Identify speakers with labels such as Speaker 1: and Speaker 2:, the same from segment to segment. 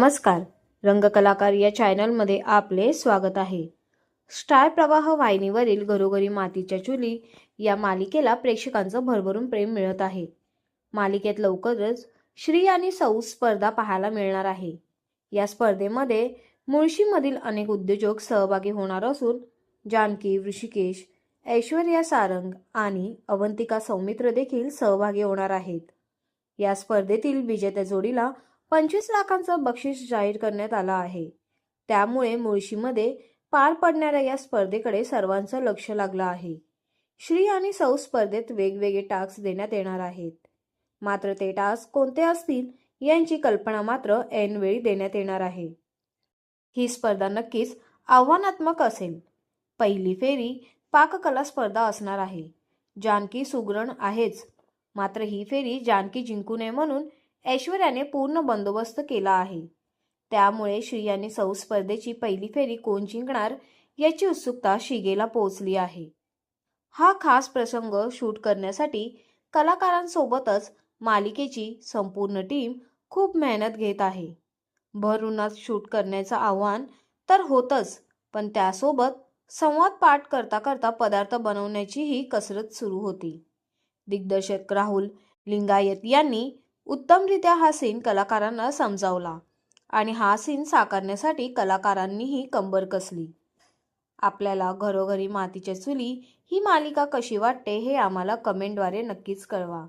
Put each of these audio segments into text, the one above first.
Speaker 1: नमस्कार. रंगकलाकार या चॅनलमध्ये आपले स्वागत आहे. स्टार प्रवाह वाहिनीवरील घरोघरी मातीच्या चुली या मालिकेला प्रेक्षकांचं भरभरून प्रेम मिळत आहे. मालिकेत लवकरच श्री आणि सौ स्पर्धा पाहायला मिळणार आहे. या स्पर्धेमध्ये मुळशीमधील अनेक उद्योजक सहभागी होणार असून जानकी ऋषिकेश ऐश्वर्या सारंग आणि अवंतिका सौमित्र देखील सहभागी होणार आहेत. या स्पर्धेतील विजेत्या जोडीला पंचवीस लाखांचं बक्षीस जाहीर करण्यात आलं आहे. त्यामुळे मुळशीमध्ये पार पडणाऱ्या या स्पर्धेकडे सर्वांचं लक्ष लागलं आहे. श्री आणि सौ स्पर्धेत वेगवेगळे टास्क देण्यात येणार आहेत. मात्र ते टास्क कोणते असतील यांची कल्पना मात्र ऐनवेळी देण्यात येणार आहे. ही स्पर्धा नक्कीच आव्हानात्मक असेल. पहिली फेरी पाककला स्पर्धा असणार आहे. जानकी सुगरण आहेच. मात्र ही फेरी जानकी जिंकू नये म्हणून ऐश्वर्याने पूर्ण बंदोबस्त केला आहे. त्यामुळे श्री सौ स्पर्धेची पहिली फेरी कोण जिंकणार याची उत्सुकता शिगेला पोहोचली आहे. हा खास प्रसंग शूट करण्यासाठी कलाकारांसोबतच मालिकेची संपूर्ण टीम खूप मेहनत घेत आहे. भर उन्हात शूट करण्याचं आव्हान तर होतच पण त्यासोबत संवाद पाठ करता करता पदार्थ बनवण्याचीही कसरत सुरू होती. दिग्दर्शक राहुल लिंगायत यांनी उत्तमरित्या हा सीन कलाकारांना समजावला आणि हा सीन साकारण्यासाठी कलाकारांनीही कंबर कसली. आपल्याला घरोघरी मातीच्या चुली ही मालिका कशी वाटते हे आम्हाला कमेंटद्वारे नक्कीच कळवा.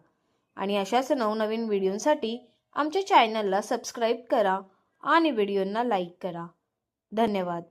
Speaker 1: आणि अशाच नवनवीन व्हिडिओंसाठी आमच्या चॅनलला सबस्क्राईब करा आणि व्हिडिओंना लाईक करा. धन्यवाद.